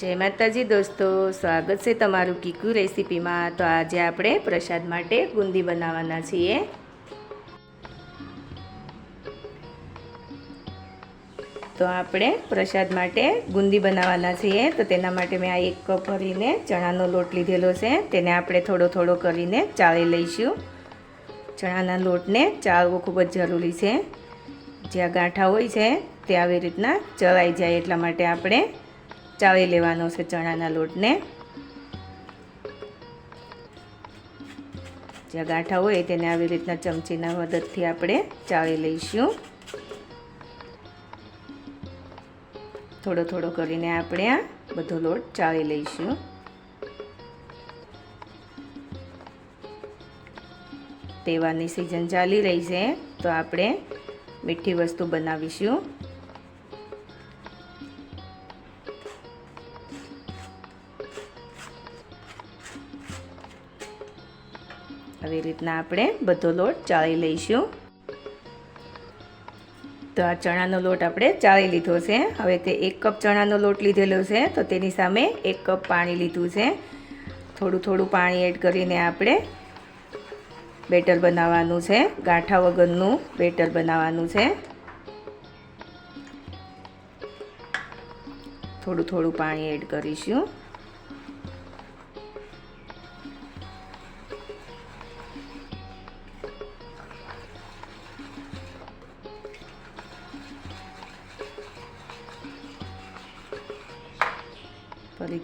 જય માતાજી દોસ્તો, સ્વાગત છે તમારું કીકુ રેસીપીમાં. તો આજે આપણે પ્રસાદ માટે બુંદી બનાવવાના છીએ. તો આપણે પ્રસાદ માટે બુંદી બનાવવાના છીએ. તો તેના માટે મેં આ એક કપ ભરીને ચણાનો લોટ લીધેલો છે. તેને આપણે થોડો થોડો કરીને ચાળી લઈશું. ચણાના લોટને ચાળવો ખૂબ જ જરૂરી છે. જ્યાં ગાંઠા હોય છે તે આવી રીતના ચલાઈ જાય એટલા માટે આપણે ચાળી લેવાનો છે ચણાના લોટને. જે ગાંઠા હોય તેને આવી રીતના ચમચીના મદદથી આપણે ચાળી લઈશું. થોડો થોડો કરીને આપણે આ બધો લોટ ચાળી લઈશું. તહેવારની સિઝન ચાલી રહી છે, તો આપણે મીઠી વસ્તુ બનાવીશું. રીતના આપણે બધો લોટ ચાળી લઈશું. તો આ ચણાનો લોટ આપણે ચાળી લીધો છે. હવે તે એક કપ ચણાનો લોટ લીધેલો છે, તો તેની સામે એક કપ પાણી લીધું છે. થોડું થોડું પાણી એડ કરીને આપણે બેટર બનાવવાનું છે. ગાંઠા વગરનું બેટર બનાવવાનું છે. થોડું થોડું પાણી એડ કરીશું.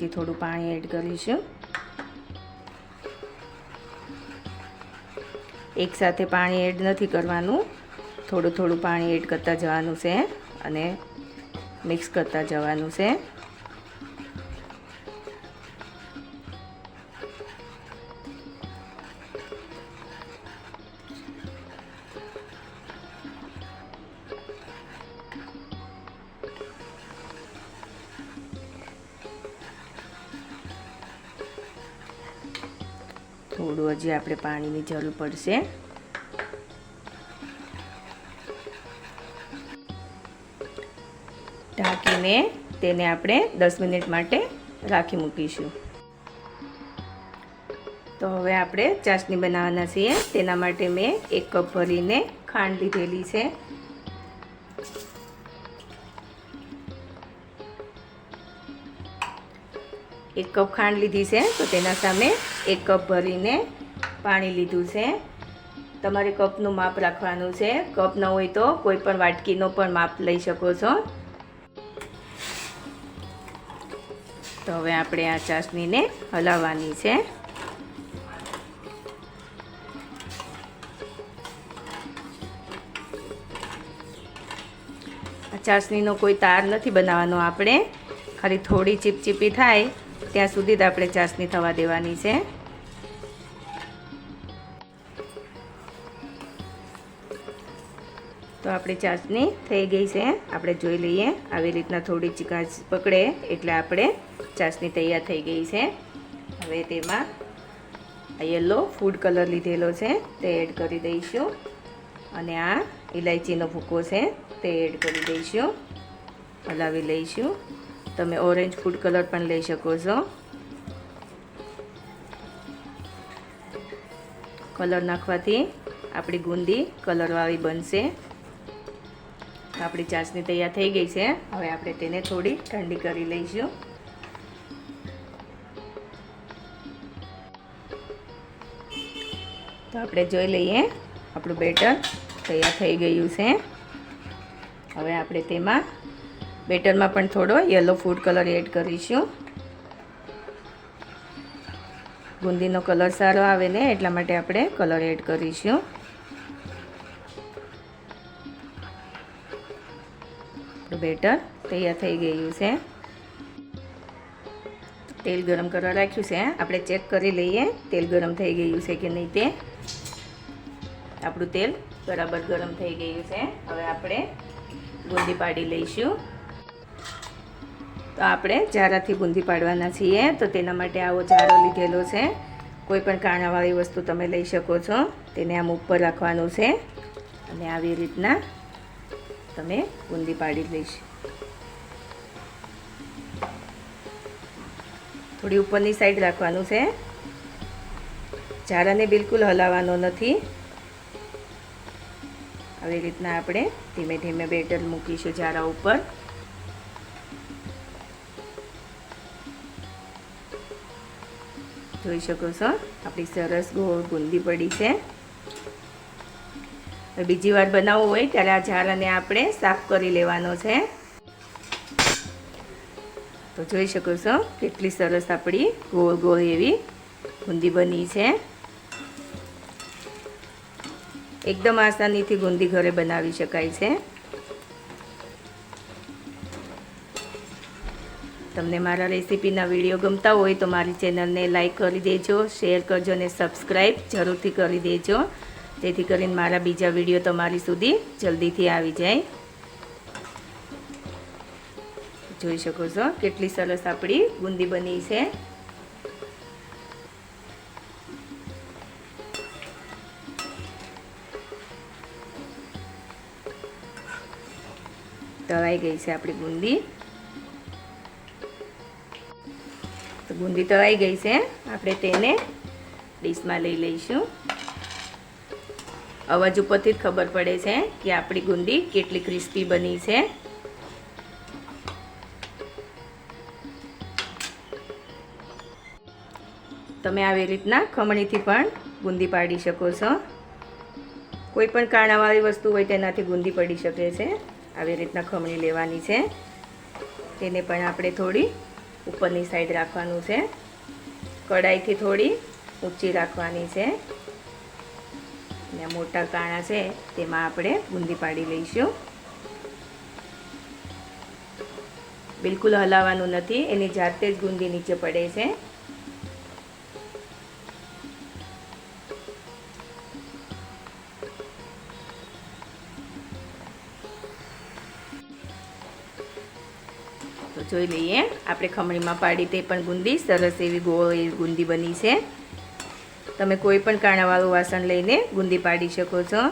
ફરીથી થોડું પાણી એડ કરીશું. એકસાથે પાણી એડ નથી કરવાનું. થોડું થોડું પાણી એડ કરતા જવાનું છે અને મિક્સ કરતા જવાનું છે. થોડું હજી આપણે પાણીની જરૂર પડશે. ઢાંકીને તેને આપણે દસ મિનિટ માટે રાખી મૂકીશું. તો હવે આપણે ચાસણી બનાવવાના છીએ. તેના માટે મેં એક કપ ભરીને ખાંડ લીધેલી છે. એક કપ ખાંડ લીધી છે, તો તેના સામે એક કપ ભરીને પાણી લીધું છે. તમારે કપનું માપ રાખવાનું છે. કપ ન હોય તો કોઈ પણ વાટકીનો પણ માપ લઈ શકો છો. તો હવે આપણે આ ચાસણીને હલાવવાની છે. આ ચાસણીનો કોઈ તાર નથી બનાવવાનો આપણે. ખાલી થોડી ચીપચીપી થાય ત્યાં સુધી જ આપણે ચાસણી થવા દેવાની છે. તો આપણી ચાસણી થઈ ગઈ છે. આપણે જોઈ લઈએ આવી રીતના થોડી ચીકાશ પકડે એટલે આપણે ચાસણી તૈયાર થઈ ગઈ છે. હવે તેમાં યલો ફૂડ કલર લીધેલો છે, તે એડ કરી દઈશું. અને આ ઇલાયચીનો ભૂકો છે, તે એડ કરી દઈશું. હલાવી લઈશું. તમે ઓરેન્જ ફૂડ કલર પણ લઈ શકો છો. કલર નાખવાથી આપણી ગુંદી કલરવાળી બનશે. આપણી ચાસણી તૈયાર થઈ ગઈ છે. હવે આપણે તેને થોડી ઠંડી કરી લઈશું. તો આપણે જોઈ લઈએ, આપણું બેટર તૈયાર થઈ ગયું છે. હવે આપણે તેમાં બેટરમાં પણ થોડો યલો ફૂડ કલર એડ કરીશું. બુંદીનો કલર સારો આવે ને, એટલા માટે આપણે કલર એડ કરીશું. બેટર તૈયાર થઈ ગયું છે. તેલ ગરમ કરવા રાખ્યું છે આપણે ચેક કરી લઈએ તેલ ગરમ થઈ ગયું છે કે નહીં તે. આપણું તેલ બરાબર ગરમ થઈ ગયું છે. હવે આપણે બુંદી પાડી લઈશું. તો આપણે જારાથી બુંદી પાડવાના છીએ, તો તેના માટે આવો જારો લીધેલો છે. કોઈ પણ કાણાવાળી વસ્તુ તમે લઈ શકો છો. તેને આમ ઉપર રાખવાનું છે. અને આવી રીતના તમે બુંદી પાડી લઈશ. થોડી ઉપરની સાઈડ રાખવાનું છે. જારાને બિલકુલ હલાવવાનો નથી. આવી રીતના આપણે ધીમે ધીમે બેટર મૂકીશું ઝારા ઉપર. જોઈ શકો છો. આપણી સરસ ગોળ ગુંદી પડી છે. બીજી વાર બનાવવું હોય ત્યારે આ ઝારાને આપણે સાફ કરી લેવાનો છે. તો જોઈ શકો છો કેટલી સરસ આપણી ગોળ ગોળ એવી ગુંદી બની છે. એકદમ આસાનીથી ગુંદી ઘરે બનાવી શકાય છે. તમને મારા રેસીપીના વીડિયો ગમતા હોય તો મારી ચેનલને લાઈક કરી દેજો, શેર કરજો અને સબસ્ક્રાઈબ જરૂરથી કરી દેજો. જેથી કરીને મારા બીજા વીડિયો તમારી સુધી જલ્દીથી આવી જાય. જોઈ શકો છો કેટલી સરસ આપણી બુંદી બની છે. તળાઈ ગઈ છે આપણી બુંદી. તો આવી ગઈ છે. આપણે તેને ડીશમાં લઈ લઈશું. અવાજ ઉપરથી જ ખબર પડે છે કે આપણી ગુંદી કેટલી ક્રિસ્પી બની છે. તમે આવી રીતના ખમણીથી પણ ગુંદી પાડી શકો છો. કોઈ પણ કાણાવાળી વસ્તુ હોય તેનાથી ગુંદી પડી શકે છે. આવી રીતના ખમણી લેવાની છે. તેને પણ આપણે થોડી ઉપરની સાઈડ રાખવાનું છે. કડાઈથી થોડી ઊંચી રાખવાની છે. અને મોટા કાણા છે, તેમાં આપણે બુંદી પાડી લઈશું. બિલકુલ હલાવવાનું નથી, એની જાતે જ ગુંદી નીચે પડે છે. જોઈ લઈએ. આપણે ખમણીમાં પાડી તે પણ ગુંદી. સરસ એવી ગોળ ગુંદી બની છે. તમે કોઈ પણ કાણાવાળું વાસણ લઈને ગુંદી પાડી શકો છો.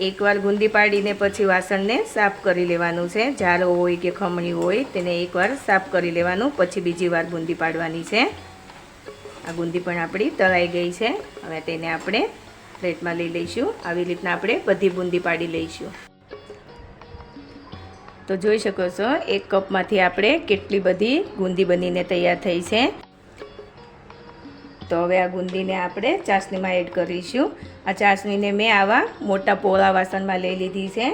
એકવાર ગુંદી પાડીને પછી વાસણને સાફ કરી લેવાનું છે. જારો હોય કે ખમણી હોય તેને એકવાર સાફ કરી લેવાનું. પછી બીજી વાર ગુંદી પાડવાની છે. આ ગુંદી પણ આપણી તળાઈ ગઈ છે. હવે તેને આપણે પ્લેટમાં લઈ લઈશું. આવી રીતના આપણે બધી બુંદી પાડી લઈશું. તો જોઈ શકો છો, એક કપમાંથી આપણે કેટલી બધી ગુંદી બનીને તૈયાર થઈ છે. તો હવે આ ગુંદીને આપણે ચાસણીમાં એડ કરીશું. આ ચાસણીને મેં આવા મોટા પોળા વાસણમાં લઈ લીધી છે,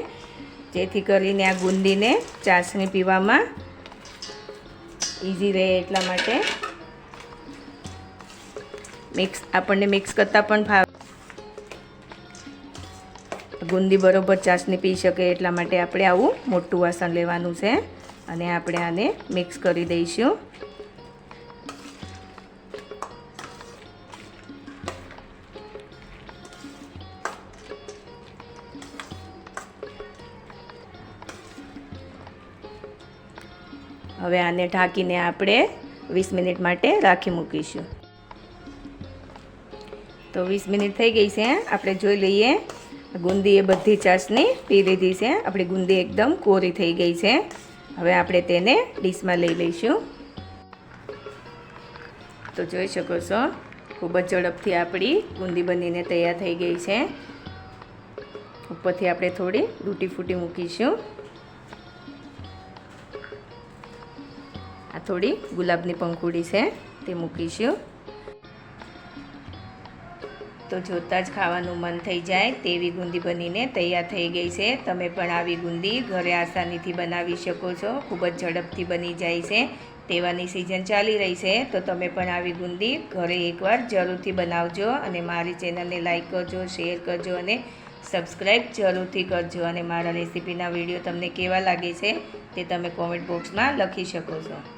જેથી કરીને આ ગુંદીને ચાસણી પીવામાં ઇઝી રહે એટલા માટે. મિક્સ, આપણને મિક્સ કરતાં પણ ફાવે. ગુંદી બરોબર ચાસણી પી શકે એટલા માટે આપણે આવું મોટું વાસણ લેવાનું છે. અને આપણે આને મિક્સ કરી દઈશું. હવે આને ઢાંકીને આપણે વીસ મિનિટ માટે રાખી મૂકીશું. તો વીસ મિનિટ થઈ ગઈ છે. આપણે જોઈ લઈએ ગુંદી એ બધી ચાસની પી લીધી છે. આપણી ગુંદી એકદમ કોરી થઈ ગઈ છે. હવે આપણે તેને ડીશમાં લઈ લઈશું. તો જોઈ શકો છો, ખૂબ જ ઝડપથી આપણી ગુંદી બનીને તૈયાર થઈ ગઈ છે. ઉપરથી આપણે થોડી તૂટી ફૂટી મૂકીશું. આ થોડી ગુલાબની પંખુડી છે, તે મૂકીશું. તો જોતાં જ ખાવાનું મન થઈ જાય તેવી ગુંદી બનીને તૈયાર થઈ ગઈ છે. તમે પણ આવી ગુંદી ઘરે આસાનીથી બનાવી શકો છો. ખૂબ જ ઝડપથી બની જાય છે. તેવાની સિઝન ચાલી રહી છે. તો તમે પણ આવી ગુંદી ઘરે એકવાર જરૂરથી બનાવજો અને મારી ચેનલને લાઈક કરજો, શેર કરજો અને સબસ્ક્રાઈબ જરૂરથી કરજો. અને મારા રેસીપીના વીડિયો તમને કેવા લાગે છે તે તમે કોમેન્ટ બોક્સમાં લખી શકો છો.